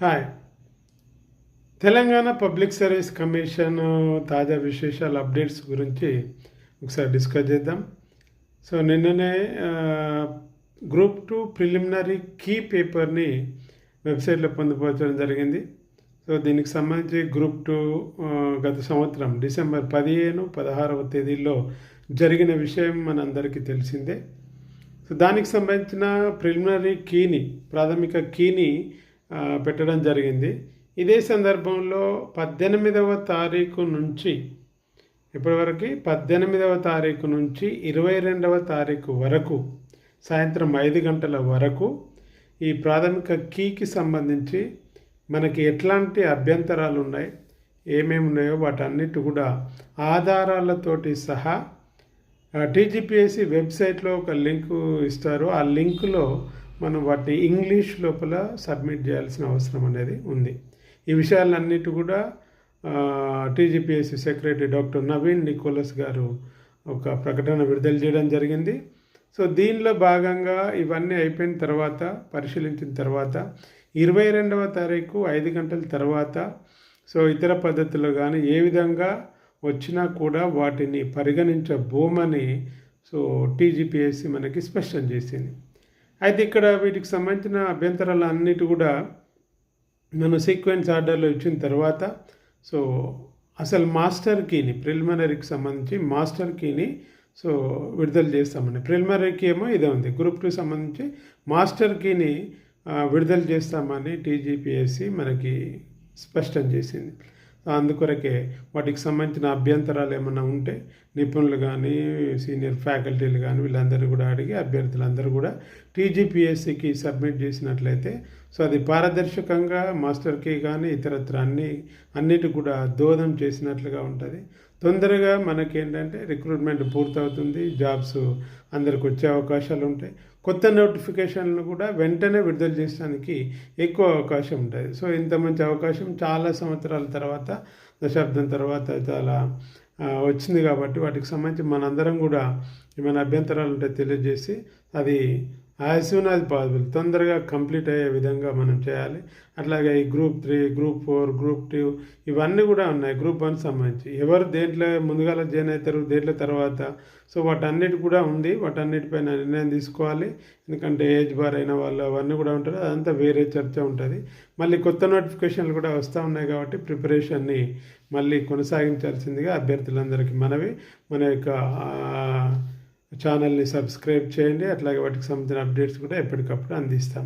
Hi Telangana public service commission తాజా విశేషాలు updates గురించి ఒకసారి డిస్కస్ చేద్దాం. సో నిన్ననే గ్రూప్ టూ ప్రిలిమినరీ కీ పేపర్ని వెబ్సైట్లో పొందుపరచడం జరిగింది. సో దీనికి సంబంధించి గ్రూప్ టూ uh, గత సంవత్సరం డిసెంబర్ పదిహేను పదహారవ తేదీల్లో జరిగిన విషయం మనందరికీ తెలిసిందే. సో దానికి సంబంధించిన ప్రిలిమినరీ కీని ప్రాథమిక కీని పెట్టడం జరిగింది. ఇదే సందర్భంలో పద్దెనిమిదవ తారీఖు నుంచి ఇప్పటివరకు పద్దెనిమిదవ తారీఖు నుంచి ఇరవై రెండవ తారీఖు వరకు సాయంత్రం ఐదు గంటల వరకు ఈ ప్రాథమిక కీకి సంబంధించి మనకి ఎట్లాంటి అభ్యంతరాలు ఉన్నాయి ఏమేమి ఉన్నాయో వాటన్నిటి కూడా ఆధారాలతోటి సహా టీజీపీఎస్సి వెబ్సైట్లో ఒక లింకు ఇస్తారు. ఆ లింకులో మనం వాటిని ఇంగ్లీష్ లోపల సబ్మిట్ చేయాల్సిన అవసరం అనేది ఉంది. ఈ విషయాలన్నిటి కూడా TGPSC secretary doctor Naveen Nicholas garu ఒక ప్రకటన విడుదల చేయడం జరిగింది. సో దీనిలో భాగంగా ఇవన్నీ అయిపోయిన తర్వాత పరిశీలించిన తర్వాత ఇరవై రెండవ తారీఖు ఐదు గంటల తర్వాత సో ఇతర పద్ధతులు కానీ ఏ విధంగా వచ్చినా కూడా వాటిని పరిగణించబోమని సో టీజీపీఎస్సి మనకి స్పష్టం చేసింది. అయితే ఇక్కడ వీటికి సంబంధించిన అభ్యంతరాలు అన్నిటి కూడా మనం సీక్వెన్స్ ఆర్డర్లో ఇచ్చిన తర్వాత సో అసలు మాస్టర్ కీని ప్రిలిమినరీకి సంబంధించి మాస్టర్ కీని సో విడుదల చేస్తామని ప్రిలిమినరీకి ఏమో ఇదే ఉంది. గ్రూప్ టూ సంబంధించి మాస్టర్ కీని విడుదల చేస్తామని టీజీపీఎస్సి మనకి స్పష్టం చేసింది. అందుకొరకే వాటికి సంబంధించిన అభ్యంతరాలు ఏమైనా ఉంటే నిపుణులు కానీ సీనియర్ ఫ్యాకల్టీలు కానీ వీళ్ళందరూ కూడా అడిగి అభ్యర్థులందరూ కూడా టీజీపీఎస్సికి సబ్మిట్ చేసినట్లయితే సో అది పారదర్శకంగా మాస్టర్కి కానీ ఇతరత్ర అన్ని అన్నిటి కూడా దోధం చేసినట్లుగా ఉంటుంది. తొందరగా మనకేంటంటే రిక్రూట్మెంట్ పూర్తవుతుంది జాబ్స్ అందరికి వచ్చే అవకాశాలు ఉంటాయి. కొత్త నోటిఫికేషన్లు కూడా వెంటనే విడుదల చేయడానికి ఎక్కువ అవకాశం ఉంటుంది. సో ఇంత మంచి అవకాశం చాలా సంవత్సరాల తర్వాత దశాబ్దం తర్వాత చాలా వచ్చింది కాబట్టి వాటికి సంబంధించి మనందరం కూడా ఏమైనా అభ్యంతరాలు ఉంటే తెలియజేసి అది యాజ్ సూన్ యాజ్ పాసిబుల్ తొందరగా కంప్లీట్ అయ్యే విధంగా మనం చేయాలి. అట్లాగే ఈ group three group four group two ఇవన్నీ కూడా ఉన్నాయి. గ్రూప్ వన్ సంబంధించి. ఎవరు దేంట్లో ముందుగా జాయిన్ అవుతారు దేంట్లో తర్వాత. సో వాటన్నిటి కూడా ఉంది. వాటన్నిటిపైన నిర్ణయం తీసుకోవాలి. ఎందుకంటే ఏజ్ బార్ అయిన వాళ్ళు అవన్నీ కూడా ఉంటారు. అదంతా వేరే చర్చ ఉంటుంది. మళ్ళీ కొత్త నోటిఫికేషన్లు కూడా వస్తూ ఉన్నాయి కాబట్టి ప్రిపరేషన్ని మళ్ళీ కొనసాగించాల్సిందిగా అభ్యర్థులందరికీ మనవి. మన యొక్క ఛానల్ని సబ్స్క్రైబ్ చేయండి అట్లాగే వాటికి సంబంధించిన అప్డేట్స్ కూడా ఎప్పటికప్పుడు అందిస్తాం.